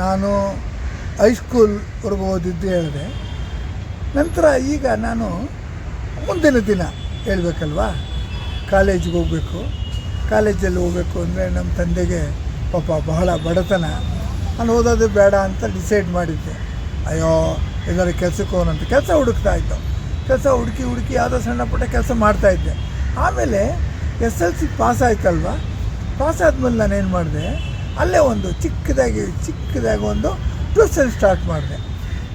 ನಾನು ಹೈಸ್ಕೂಲ್ವರೆಗೂ ಓದಿದ್ದು ಹೇಳಿದೆ. ನಂತರ ಈಗ ನಾನು ಮುಂದಿನ ದಿನ ಹೇಳಬೇಕಲ್ವಾ? ಕಾಲೇಜಿಗೆ ಹೋಗಬೇಕು. ಕಾಲೇಜಲ್ಲಿ ಹೋಗಬೇಕು ಅಂದರೆ ನಮ್ಮ ತಂದೆಗೆ ಪಾಪ ಬಹಳ ಬಡತನ. ನಾನು ಓದೋದು ಬೇಡ ಅಂತ ಡಿಸೈಡ್ ಮಾಡಿದ್ದೆ. ಅಯ್ಯೋ ಎಲ್ಲರೂ ಕೆಲಸಕ್ಕೆ ಹೋಗೋಣಂತ ಕೆಲಸ ಹುಡುಕ್ತಾ ಇದ್ದು. ಕೆಲಸ ಹುಡುಕಿ ಹುಡುಕಿ ಯಾವುದೋ ಸಣ್ಣ ಪುಟ್ಟ ಕೆಲಸ ಮಾಡ್ತಾಯಿದ್ದೆ ಆಮೇಲೆ ಎಸ್ ಎಲ್ ಸಿ ಪಾಸ್ ಆಯ್ತಲ್ವ? ಪಾಸ್ ಆದ್ಮೇಲೆ ನಾನು ಏನು ಮಾಡಿದೆ? ಅಲ್ಲೇ ಒಂದು ಚಿಕ್ಕದಾಗಿ ಚಿಕ್ಕದಾಗಿ ಒಂದು ಟ್ಯೂಷನ್ ಸ್ಟಾರ್ಟ್ ಮಾಡಿದೆ.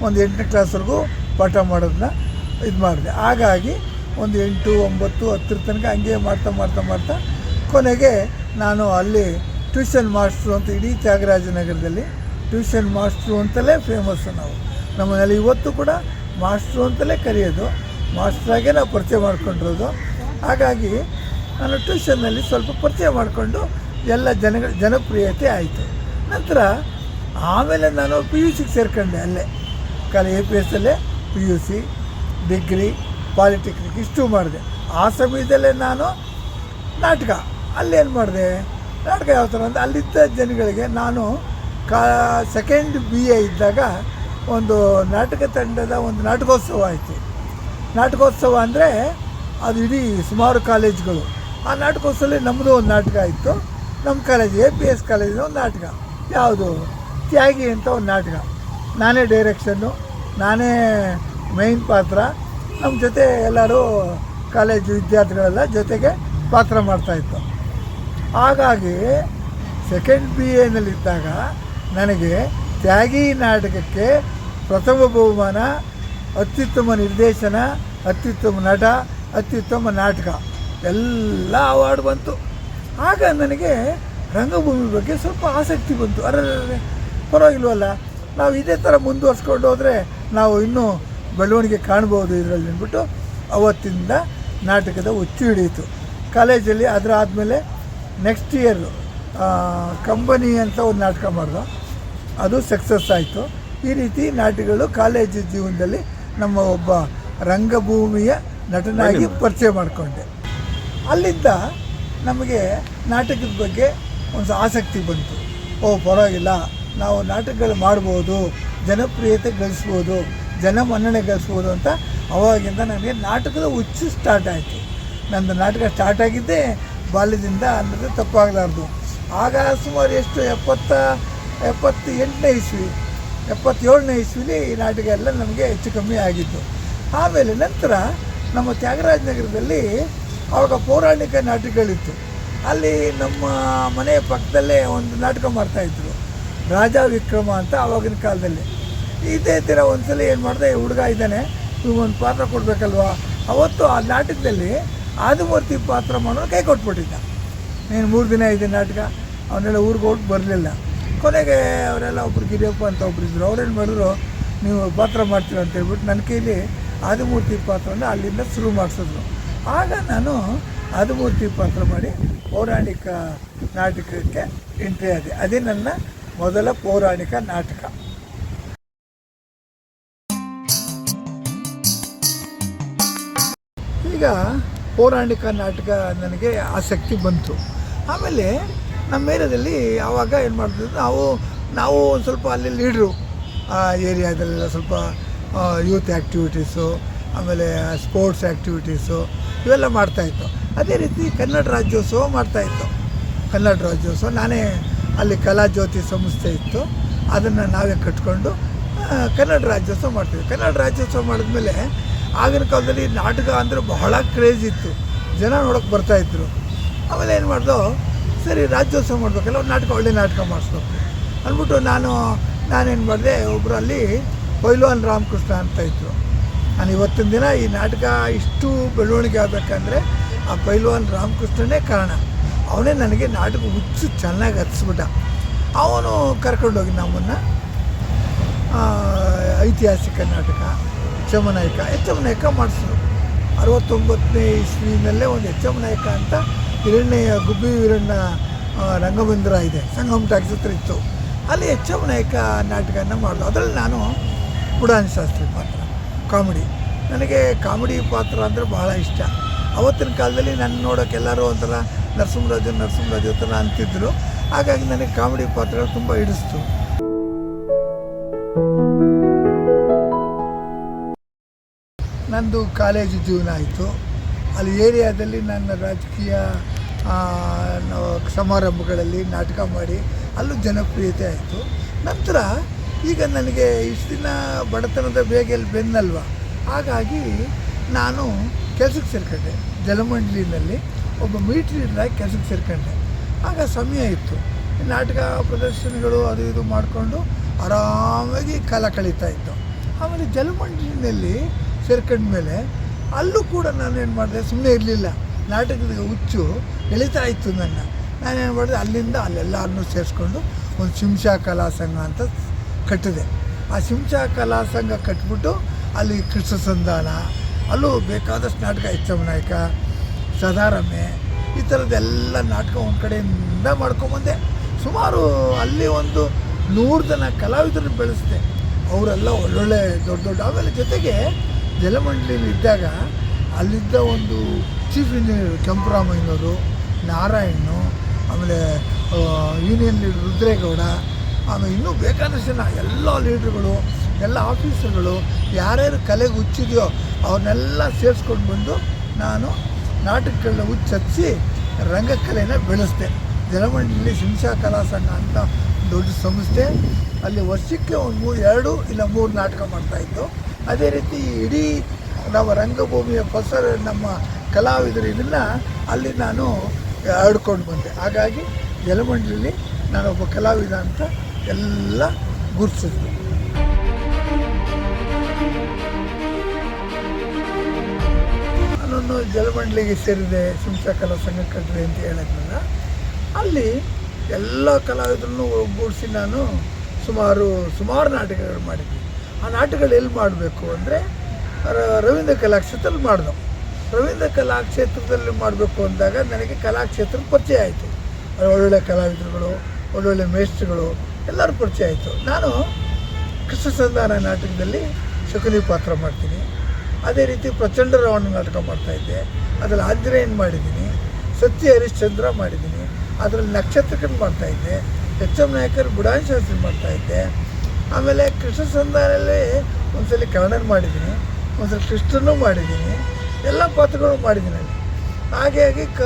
ಒಂದು ಎಂಟನೇ ಕ್ಲಾಸ್ವರೆಗೂ ಪಾಠ ಮಾಡೋದನ್ನ ಇದು ಮಾಡಿದೆ. ಹಾಗಾಗಿ ಒಂದು ಎಂಟು, ಒಂಬತ್ತು, ಹತ್ತರ ತನಕ ಹಂಗೆ ಮಾಡ್ತಾ ಮಾಡ್ತಾ ಮಾಡ್ತಾ ಕೊನೆಗೆ ನಾನು ಅಲ್ಲಿ ಟ್ಯೂಷನ್ ಮಾಸ್ಟ್ರು ಅಂತ ಇಡೀ ತ್ಯಾಗರಾಜನಗರದಲ್ಲಿ ಟ್ಯೂಷನ್ ಮಾಸ್ಟ್ರು ಅಂತಲೇ ಫೇಮಸ್ಸು ನಾವು. ನಮ್ಮನೇಲಿ ಇವತ್ತು ಕೂಡ ಮಾಸ್ಟ್ರು ಅಂತಲೇ ಕರೆಯೋದು. ಮಾಸ್ಟ್ರಾಗೆ ನಾವು ಪರಿಚಯ ಮಾಡ್ಕೊಂಡಿರೋದು. ಹಾಗಾಗಿ ನಾನು ಟ್ಯೂಷನ್ನಲ್ಲಿ ಸ್ವಲ್ಪ ಪರಿಚಯ ಮಾಡಿಕೊಂಡು ಎಲ್ಲ ಜನ ಜನಪ್ರಿಯತೆ ಆಯಿತು. ನಂತರ ಆಮೇಲೆ ನಾನು ಪಿ ಯು ಸಿಗೆ ಸೇರ್ಕೊಂಡೆ ಅಲ್ಲೇ. ಕಾಲ ಎ ಪಿ ಎಸ್ ಅಲ್ಲೇ P U C degree polytechnic ಇಷ್ಟು ಮಾಡಿದೆ. ಆ ಸಮಯದಲ್ಲೇ ನಾನು ನಾಟಕ. ಅಲ್ಲೇನು ಮಾಡಿದೆ? ನಾಟಕ ಯಾವ ಥರ ಅಂದರೆ ಅಲ್ಲಿದ್ದ ಜನಗಳಿಗೆ ನಾನು ಕಾ ಸೆಕೆಂಡ್ ಬಿ ಎ ಇದ್ದಾಗ ಒಂದು ನಾಟಕ ತಂಡದ ಒಂದು ನಾಟಕೋತ್ಸವ ಆಯಿತು. ನಾಟಕೋತ್ಸವ ಅಂದರೆ ಅದು ಇಡೀ ಸುಮಾರು ಕಾಲೇಜ್ಗಳು ಆ ನಾಟಕೋತ್ಸವದಲ್ಲಿ ನಮ್ಮದು ಒಂದು ನಾಟಕ ಇತ್ತು. ನಮ್ಮ ಕಾಲೇಜ್ ಎ ಪಿ ಎಸ್ ಕಾಲೇಜಿನ ಒಂದು ನಾಟಕ. ಯಾವುದು? ತ್ಯಾಗಿ ಅಂತ ಒಂದು ನಾಟಕ. ನಾನೇ ಡೈರೆಕ್ಷನ್ನು ನಾನೇ ಮೈನ್ ಪಾತ್ರ. ನಮ್ಮ ಜೊತೆ ಎಲ್ಲರೂ ಕಾಲೇಜು ವಿದ್ಯಾರ್ಥಿಗಳೆಲ್ಲ ಜೊತೆಗೆ ಪಾತ್ರ ಮಾಡ್ತಾಯಿತ್ತು ಹಾಗಾಗಿ ಸೆಕೆಂಡ್ ಬಿ ಎನಲ್ಲಿದ್ದಾಗ ನನಗೆ ತ್ಯಾಗಿ ನಾಟಕಕ್ಕೆ ಪ್ರಥಮ ಬಹುಮಾನ, ಅತ್ಯುತ್ತಮ ನಿರ್ದೇಶನ, ಅತ್ಯುತ್ತಮ ನಟ, ಅತ್ಯುತ್ತಮ ನಾಟಕ, ಎಲ್ಲ ಅವಾರ್ಡ್ ಬಂತು. ಆಗ ನನಗೆ ರಂಗಭೂಮಿ ಬಗ್ಗೆ ಸ್ವಲ್ಪ ಆಸಕ್ತಿ ಬಂತು. ಅರೆ ಪರವಾಗಿಲ್ವಲ್ಲ? ನಾವು ಇದೇ ಥರ ಮುಂದುವರ್ಸ್ಕೊಂಡು ಹೋದರೆ ನಾವು ಇನ್ನೂ ಬೆಳವಣಿಗೆ ಕಾಣ್ಬೋದು ಇದರಲ್ಲಿ ಅಂದ್ಬಿಟ್ಟು ಅವತ್ತಿಂದ ನಾಟಕದ ಹುಚ್ಚು ಹಿಡಿಯಿತು. ಕಾಲೇಜಲ್ಲಿ ಅದರ ಆದಮೇಲೆ ನೆಕ್ಸ್ಟ್ ಇಯರ್ ಕಂಬನಿ ಅಂತ ಒಂದು ನಾಟಕ ಮಾಡಿದ. ಅದು ಸಕ್ಸಸ್ ಆಯಿತು. ಈ ರೀತಿ ನಾಟಕಗಳು ಕಾಲೇಜು ಜೀವನದಲ್ಲಿ ನಮ್ಮ ಒಬ್ಬ ರಂಗಭೂಮಿಯ ನಟನಾಗಿ ಪರಿಚಯ ಮಾಡಿಕೊಂಡೆ. ಅಲ್ಲಿಂದ ನಮಗೆ ನಾಟಕದ ಬಗ್ಗೆ ಒಂದು ಆಸಕ್ತಿ ಬಂತು. ಓ, ಪರವಾಗಿಲ್ಲ. ನಾವು ನಾಟಕಗಳು ಮಾಡ್ಬೋದು, ಜನಪ್ರಿಯತೆ ಗಳಿಸ್ಬೋದು ಜನ ಮನ್ನಣೆ ಗಳಿಸ್ಬೋದು ಅಂತ ಅವಾಗಿಂದ ನನಗೆ ನಾಟಕದ ಹುಚ್ಚು ಸ್ಟಾರ್ಟ್ ಆಯಿತು. ನಂದು ನಾಟಕ ಸ್ಟಾರ್ಟ್ ಆಗಿದ್ದೇ ಬಾಲ್ಯದಿಂದ ಅನ್ನೋದು ತಪ್ಪಾಗಲಾರ್ದು. ಆಗ ಸುಮಾರು ಎಷ್ಟು, ಎಪ್ಪತ್ತ ಎಪ್ಪತ್ತು ಎಂಟನೇ ಇಸ್ವಿ, ಎಪ್ಪತ್ತೇಳನೇ ಇಸ್ವಿಲಿ ಈ ನಾಟಕ ಎಲ್ಲ ನಮಗೆ ಹೆಚ್ಚು ಕಮ್ಮಿ ಆಗಿದ್ದು ಆಮೇಲೆ ನಂತರ ನಮ್ಮ ತ್ಯಾಗರಾಜನಗರದಲ್ಲಿ ಆವಾಗ ಪೌರಾಣಿಕ ನಾಟಕಗಳಿತ್ತು. ಅಲ್ಲಿ ನಮ್ಮ ಮನೆಯ ಪಕ್ಕದಲ್ಲೇ ಒಂದು ನಾಟಕ ಮಾಡ್ತಾಯಿದ್ರು ರಾಜ ವಿಕ್ರಮ ಅಂತ ಆವಾಗಿನ ಕಾಲದಲ್ಲಿ. ಇದೇ ಥರ ಒಂದ್ಸಲ ಏನು ಮಾಡಿದೆ, ಹುಡುಗ ಇದ್ದಾನೆ ಒಂದು ಪಾತ್ರ ಕೊಡಬೇಕಲ್ವಾ? ಅವತ್ತು ಆ ನಾಟಕದಲ್ಲಿ ಆದಿಮೂರ್ತಿ ಪಾತ್ರ ಮಾಡೋನು ಕೈ ಕೊಟ್ಬಿಟ್ಟಿದ್ದ. ನೀನು ಮೂರು ದಿನ ಇದೆ ನಾಟಕ, ಅವನ್ನೆಲ್ಲ ಊರಿಗೆ ಹೋಗಿ ಬರಲಿಲ್ಲ. ಕೊನೆಗೆ ಅವರೆಲ್ಲ ಒಬ್ರು ಗಿರಿಯಪ್ಪ ಅಂತ ಒಬ್ರು ಇದ್ರು. ಅವ್ರೇನು ಮಾಡಿದ್ರು, ನೀವು ಪಾತ್ರ ಮಾಡ್ತೀರ ಅಂತ ಹೇಳ್ಬಿಟ್ಟು ನನ್ನ ಕೈಲಿ ಆದಿಮೂರ್ತಿ ಪಾತ್ರನ ಅಲ್ಲಿಂದ ಶುರು ಮಾಡಿಸಿದ್ರು. ಆಗ ನಾನು ಅದುಮೂರ್ತಿ ಪಾತ್ರ ಮಾಡಿ ಪೌರಾಣಿಕ ನಾಟಕಕ್ಕೆ ಎಂಟ್ರಿ ಆದೆ. ಅದೇ ನನ್ನ ಮೊದಲ ಪೌರಾಣಿಕ ನಾಟಕ. ಈಗ ಪೌರಾಣಿಕ ನಾಟಕ ನನಗೆ ಆಸಕ್ತಿ ಬಂತು. ಆಮೇಲೆ ನಮ್ಮ ಏರಿಯಾದಲ್ಲಿ ಆವಾಗ ಏನು ಮಾಡ್ತಿದ್ರು, ನಾವು ನಾವು ಒಂದು ಸ್ವಲ್ಪ ಅಲ್ಲಿ ಲೀಡ್ರು, ಆ ಏರಿಯಾದಲ್ಲೆಲ್ಲ ಸ್ವಲ್ಪ ಯೂತ್ ಆ್ಯಕ್ಟಿವಿಟೀಸು ಆಮೇಲೆ ಸ್ಪೋರ್ಟ್ಸ್ ಆ್ಯಕ್ಟಿವಿಟೀಸು ಇವೆಲ್ಲ ಮಾಡ್ತಾಯಿತ್ತು ಅದೇ ರೀತಿ ಕನ್ನಡ ರಾಜ್ಯೋತ್ಸವ ಮಾಡ್ತಾಯಿತ್ತು ಕನ್ನಡ ರಾಜ್ಯೋತ್ಸವ ನಾನೇ ಅಲ್ಲಿ ಕಲಾ ಜ್ಯೋತಿ ಸಂಸ್ಥೆ ಇತ್ತು. ಅದನ್ನು ನಾವೇ ಕಟ್ಕೊಂಡು ಕನ್ನಡ ರಾಜ್ಯೋತ್ಸವ ಮಾಡ್ತೀವಿ ಕನ್ನಡ ರಾಜ್ಯೋತ್ಸವ ಮಾಡಿದ್ಮೇಲೆ ಆಗಿನ ಕಾಲದಲ್ಲಿ ನಾಟಕ ಅಂದರೆ ಬಹಳ ಕ್ರೇಜ್ ಇತ್ತು. ಜನ ನೋಡೋಕೆ ಬರ್ತಾಯಿದ್ರು ಆಮೇಲೆ ಏನು ಮಾಡ್ದು, ಸರಿ ರಾಜ್ಯೋತ್ಸವ ಮಾಡಬೇಕಲ್ಲ, ಒಂದು ನಾಟಕ, ಒಳ್ಳೆ ನಾಟಕ ಮಾಡಿಸ್ಬೇಕು. ಅಂದ್ಬಿಟ್ಟು ನಾನು, ನಾನೇನು ಮಾಡಿದೆ ಒಬ್ಬರು ಅಲ್ಲಿ ಪೈಲ್ವಾನ್ ರಾಮಕೃಷ್ಣ ಅಂತ ಇದ್ದರು ನಾನು ಇವತ್ತಿನ ದಿನ ಈ ನಾಟಕ ಇಷ್ಟು ಬೆಳವಣಿಗೆ ಆಗಬೇಕಂದ್ರೆ ಆ ಪೈಲ್ವಾನ್ ರಾಮಕೃಷ್ಣನೇ ಕಾರಣ. ಅವನೇ ನನಗೆ ನಾಟಕ ಹುಚ್ಚು ಚೆನ್ನಾಗಿ ಹತ್ಸ್ಬಿಟ್ಟ. ಅವನು ಕರ್ಕೊಂಡೋಗಿ ನಮ್ಮನ್ನು. ಐತಿಹಾಸಿಕ ನಾಟಕ ಯಚ್ಚಮನಾಯಕ ನಾಯಕ ಮಾಡಿಸಿದ್ರು. ಅರವತ್ತೊಂಬತ್ತನೇ ಇಸ್ವಿನಲ್ಲೇ ಒಂದು ಯಚ್ಚಮನಾಯಕ ಅಂತ ಹಿರಣ್ಯ ಗುಬ್ಬಿ ವೀರಣ್ಣ ರಂಗಮಂದಿರ ಇದೆ. ಸಂಗಮ್ ಟಾಕ್ಸ್ ಹತ್ರ ಇತ್ತು. ಅಲ್ಲಿ ನಾಯಕ ನಾಟಕನ ಮಾಡಿದ್ರು ಅದರಲ್ಲಿ ನಾನು ಪುಡಾನ್ ಶಾಸ್ತ್ರಿ ಪಾತ್ರ. ಕಾಮಿಡಿ. ನನಗೆ ಕಾಮಿಡಿ ಪಾತ್ರ ಅಂದರೆ ಬಹಳ ಇಷ್ಟ. ಅವತ್ತಿನ ಕಾಲದಲ್ಲಿ ನಾನು ನೋಡೋಕೆ ಎಲ್ಲರೂ ಒಂಥರ ನರಸಿಂಹರಾಜು ನರಸಿಂಹರಾಜು ಥರ ಅಂತಿದ್ದರು ಹಾಗಾಗಿ ನನಗೆ ಕಾಮಿಡಿ ಪಾತ್ರಗಳು ತುಂಬ ಹಿಡಿಸ್ತು. ನಂದು ಕಾಲೇಜು ಜೀವನ ಆಯಿತು. ಅಲ್ಲಿ ಏರಿಯಾದಲ್ಲಿ ನನ್ನ ರಾಜಕೀಯ ಸಮಾರಂಭಗಳಲ್ಲಿ ನಾಟಕ ಮಾಡಿ ಅಲ್ಲೂ ಜನಪ್ರಿಯತೆ ಆಯಿತು. ನಂತರ ಈಗ ನನಗೆ ಇಷ್ಟು ದಿನ ಬಡತನದ ಬೇಗೆಯಲ್ಲಿ ಬೆನ್ನಲ್ವ? ಹಾಗಾಗಿ ನಾನು ಕೆಲಸಕ್ಕೆ ಸೇರ್ಕೊಂಡೆ. ಜಲಮಂಡಲಿನಲ್ಲಿ ಒಬ್ಬ ಮೀಟ್ ಕೆಲಸಕ್ಕೆ ಸೇರ್ಕೊಂಡೆ. ಆಗ ಸಮಯ ಇತ್ತು. ನಾಟಕ ಪ್ರದರ್ಶನಗಳು ಅದು ಇದು ಮಾಡಿಕೊಂಡು ಆರಾಮಾಗಿ ಕಾಲ ಕಳೀತಾ ಇತ್ತು. ಆಮೇಲೆ ಜಲಮಂಡಲಿನಲ್ಲಿ ಸೇರ್ಕೊಂಡ್ಮೇಲೆ ಅಲ್ಲೂ ಕೂಡ ನಾನು ಏನು ಮಾಡಿದೆ? ಸುಮ್ಮನೆ ಇರಲಿಲ್ಲ. ನಾಟಕದ ಹುಚ್ಚು ಎಳಿತಾ ಇತ್ತು ನನ್ನ. ನಾನೇನು ಮಾಡಿದೆ? ಅಲ್ಲಿಂದ ಅಲ್ಲೆಲ್ಲರನ್ನೂ ಸೇರಿಸ್ಕೊಂಡು ಒಂದು ಶಿಂಷಾ ಕಲಾ ಸಂಘ ಅಂತ ಕಟ್ಟಿದೆ. ಆ ಶಿಂಷಾ ಕಲಾ ಸಂಘ ಕಟ್ಬಿಟ್ಟು ಅಲ್ಲಿ ಕೃಷ್ಣ ಸಂಧಾನ, ಅಲ್ಲೂ ಬೇಕಾದಷ್ಟು ನಾಟಕ ನಾಯಕ ಸದಾರಮ್ಮೆ ಈ ಥರದ್ದೆಲ್ಲ ನಾಟಕ ಒಂದು ಕಡೆಯಿಂದ ಮಾಡ್ಕೊಂಬಂದೆ. ಸುಮಾರು ಅಲ್ಲಿ ಒಂದು ನೂರು ಜನ ಕಲಾವಿದರನ್ನು ಬೆಳೆಸಿದೆ. ಅವರೆಲ್ಲ ಒಳ್ಳೊಳ್ಳೆ ದೊಡ್ಡ ದೊಡ್ಡ, ಆಮೇಲೆ ಜೊತೆಗೆ ಜಲಮಂಡಲಿಯಲ್ಲಿ ಇದ್ದಾಗ ಅಲ್ಲಿದ್ದ ಒಂದು ಚೀಫ್ ಇಂಜಿನಿಯರ್ ಕೆಂಪರಾಮಯ್ಯನವರು ನಾರಾಯಣು ಆಮೇಲೆ ಯೂನಿಯನ್ ಲೀಡರ್ ರುದ್ರೇಗೌಡ ಆಮೇಲೆ ಇನ್ನೂ ಬೇಕಾದಷ್ಟು ಜನ ಎಲ್ಲ ಲೀಡ್ರ್ಗಳು, ಎಲ್ಲ ಆಫೀಸರ್ಗಳು, ಯಾರ್ಯಾರು ಕಲೆಗೆ ಹುಚ್ಚಿದೆಯೋ ಅವ್ರನ್ನೆಲ್ಲ ಸೇರಿಸ್ಕೊಂಡು ಬಂದು ನಾನು ನಾಟಕಗಳನ್ನ ಹುಚ್ಚಿ ರಂಗಕಲೆನ ಬೆಳೆಸ್ದೆ. ಜಲಮಂಡಲಿ ಶಿಂಷಾ ಕಲಾ ಸಂಘ ಅಂತ ದೊಡ್ಡ ಸಂಸ್ಥೆ. ಅಲ್ಲಿ ವರ್ಷಕ್ಕೆ ಒಂದು ಮೂರು, ಎರಡು ಇಲ್ಲ ಮೂರು ನಾಟಕ ಮಾಡ್ತಾಯಿದ್ದು ಅದೇ ರೀತಿ ಇಡೀ ನಮ್ಮ ರಂಗಭೂಮಿಯ ಫಸರ್ ನಮ್ಮ ಕಲಾವಿದರು ಇದನ್ನು ಅಲ್ಲಿ ನಾನು ಆಡ್ಕೊಂಡು ಬಂದೆ. ಹಾಗಾಗಿ ಜಲಮಂಡಲಿಲಿ ನಾನೊಬ್ಬ ಕಲಾವಿದ ಅಂತ ಎಲ್ಲ ಗುರುತಿಸಿದ್ರು ನಾನೊಂದು ಜಲಮಂಡಲಿಗೆ ಸೇರಿದೆ ಶಿಂಷಾ ಕಲಾ ಸಂಘ ಕಟ್ಟಿದೆ ಅಂತ ಹೇಳಿದ್ನಲ್ಲ, ಅಲ್ಲಿ ಎಲ್ಲ ಕಲಾವಿದರನ್ನು ಒಗ್ಗೂಡಿಸಿ ನಾನು ಸುಮಾರು ಸುಮಾರು ನಾಟಕಗಳು ಮಾಡಿದ್ದೆ. ಆ ನಾಟಕಗಳು ಎಲ್ಲಿ ಮಾಡಬೇಕು ಅಂದರೆ ರವೀಂದ್ರ ಕಲಾಕ್ಷೇತ್ರದಲ್ಲಿ ಮಾಡಿದೋ ರವೀಂದ್ರ ಕಲಾಕ್ಷೇತ್ರದಲ್ಲಿ ಮಾಡಬೇಕು ಅಂದಾಗ ನನಗೆ ಕಲಾಕ್ಷೇತ್ರದ ಪರಿಚಯ ಆಯಿತು. ಒಳ್ಳೊಳ್ಳೆ ಕಲಾವಿದರುಗಳು, ಒಳ್ಳೊಳ್ಳೆ ಮೇಷ್ಟ್ರುಗಳು ಎಲ್ಲರೂ ಪರಿಚಯ ಆಯಿತು. ನಾನು ಕೃಷ್ಣ ಸಂಧಾನ ನಾಟಕದಲ್ಲಿ ಶಕುನಿ ಪಾತ್ರ ಮಾಡ್ತೀನಿ. ಅದೇ ರೀತಿ ಪ್ರಚಂಡ ರಾವಣ ನಾಟಕ ಮಾಡ್ತಾಯಿದ್ದೆ ಅದರಲ್ಲಿ ಆಂಜನೇಯನ್ ಮಾಡಿದ್ದೀನಿ. ಸತ್ಯ ಹರಿಶ್ಚಂದ್ರ ಮಾಡಿದ್ದೀನಿ. ಅದರಲ್ಲಿ ನಕ್ಷತ್ರಕನ್ ಮಾಡ್ತಾಯಿದ್ದೆ ಎಚ್ ಎಂ ನಾಯಕರ್ ಬುಡಾನ್ ಶಾಸ್ತ್ರಿ ಮಾಡ್ತಾಯಿದ್ದೆ ಆಮೇಲೆ ಕೃಷ್ಣ ಸಂಧಾನದಲ್ಲಿ ಒಂದ್ಸಲಿ ಕನ್ನಡನ ಮಾಡಿದ್ದೀನಿ. ಒಂದ್ಸಲ ಕೃಷ್ಣನು ಮಾಡಿದ್ದೀನಿ. ಎಲ್ಲ ಪಾತ್ರಗಳು ಮಾಡಿದ್ದೀನಿ ನಾನು ಹಾಗೆ ಹಾಗೆ ಕ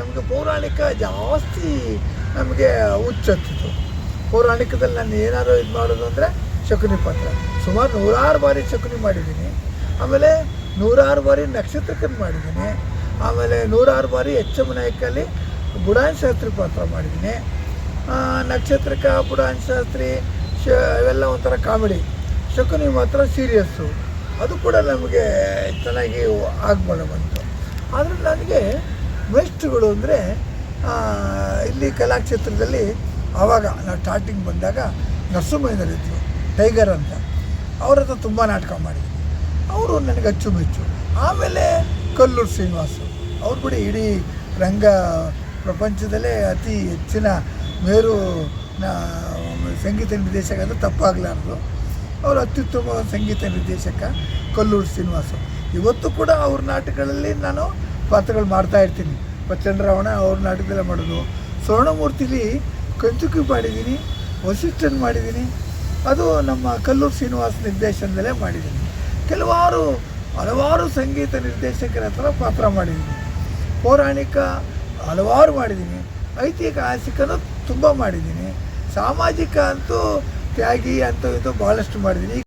ನಮಗೆ ಪೌರಾಣಿಕ ಜಾಸ್ತಿ ನಮಗೆ ಹುಚ್ಚತ್ತಿತ್ತು ಪೌರಾಣಿಕದಲ್ಲಿ ನಾನು ಏನಾದ್ರು ಇದು ಮಾಡೋದು ಅಂದರೆ ಶಕುನಿ ಪಾತ್ರ. ಸುಮಾರು ನೂರಾರು ಬಾರಿ ಶಕುನಿ ಮಾಡಿದ್ದೀನಿ. ಆಮೇಲೆ ನೂರಾರು ಬಾರಿ ನಕ್ಷತ್ರಕ್ಕೆ ಮಾಡಿದ್ದೀನಿ. ಆಮೇಲೆ ನೂರಾರು ಬಾರಿ ಎಚ್ ಎಂ ನಾಯಕಲ್ಲಿ ಬುಡಾನ್ ಶಾಸ್ತ್ರಿ ಪಾತ್ರ ಮಾಡಿದ್ದೀನಿ. ನಕ್ಷತ್ರಕ ಬುಡಾನ್ ಶಾಸ್ತ್ರಿ, ಶ, ಇವೆಲ್ಲ ಒಂಥರ ಕಾಮಿಡಿ. ಶಕುನಿ ಮಾತ್ರ ಸೀರಿಯಸ್ಸು. ಅದು ಕೂಡ ನಮಗೆ ಚೆನ್ನಾಗಿ ಆಗ್ಬೋದು ಬಂತು. ಆದರೆ ನನಗೆ ವೇಸ್ಟ್ಗಳು ಅಂದರೆ ಇಲ್ಲಿ ಕಲಾಕ್ಷೇತ್ರದಲ್ಲಿ ಆವಾಗ ನಾವು ಸ್ಟಾರ್ಟಿಂಗ್ ಬಂದಾಗ ನರಸಿಂಹಯ್ಯನವರಿದ್ದರು ಟೈಗರ್ ಅಂತ. ಅವ್ರ ಹತ್ರ ತುಂಬ ನಾಟಕ ಮಾಡಿದ್ದೀನಿ ಅವರು ನನಗೆ ಅಚ್ಚುಮೆಚ್ಚು. ಆಮೇಲೆ ಕಲ್ಲೂರು ಶ್ರೀನಿವಾಸು. ಅವ್ರು ಕೂಡ ಇಡೀ ರಂಗ ಪ್ರಪಂಚದಲ್ಲೇ ಅತಿ ಹೆಚ್ಚಿನ ಮೇರು ಸಂಗೀತ ನಿರ್ದೇಶಕ ಅಂದರೆ ತಪ್ಪಾಗಲಾರ್ದು. ಅವರು ಅತ್ಯುತ್ತಮ ಸಂಗೀತ ನಿರ್ದೇಶಕ ಕಲ್ಲೂರು ಶ್ರೀನಿವಾಸು. ಇವತ್ತು ಕೂಡ ಅವ್ರ ನಾಟಕಗಳಲ್ಲಿ ನಾನು ಪಾತ್ರಗಳು ಮಾಡ್ತಾ ಇರ್ತೀನಿ. ಪ್ರಚಂಡರಾವಣ ಅವ್ರ ನಾಟಕದಲ್ಲೇ ಮಾಡೋದು. ಸ್ವರ್ಣಮೂರ್ತಿಲಿ ಕಂಚುಕಿ ಮಾಡಿದ್ದೀನಿ, ವಸಿಷ್ಠನ್ ಮಾಡಿದ್ದೀನಿ. ಅದು ನಮ್ಮ ಕಲ್ಲೂರು ಶ್ರೀನಿವಾಸ ನಿರ್ದೇಶನದಲ್ಲೇ ಮಾಡಿದ್ದೀನಿ. ಕೆಲವಾರು, ಹಲವಾರು ಸಂಗೀತ ನಿರ್ದೇಶಕರ ಹತ್ರ ಪಾತ್ರ ಮಾಡಿದ್ದೀನಿ. ಪೌರಾಣಿಕ ಹಲವಾರು ಮಾಡಿದ್ದೀನಿ. ಐತಿಹಾಸಿಕನೂ ತುಂಬ ಮಾಡಿದ್ದೀನಿ. ಸಾಮಾಜಿಕ ಅಂತೂ ತ್ಯಾಗಿ ಅಂತ ಇದು ಭಾಳಷ್ಟು ಮಾಡಿದ್ದೀನಿ.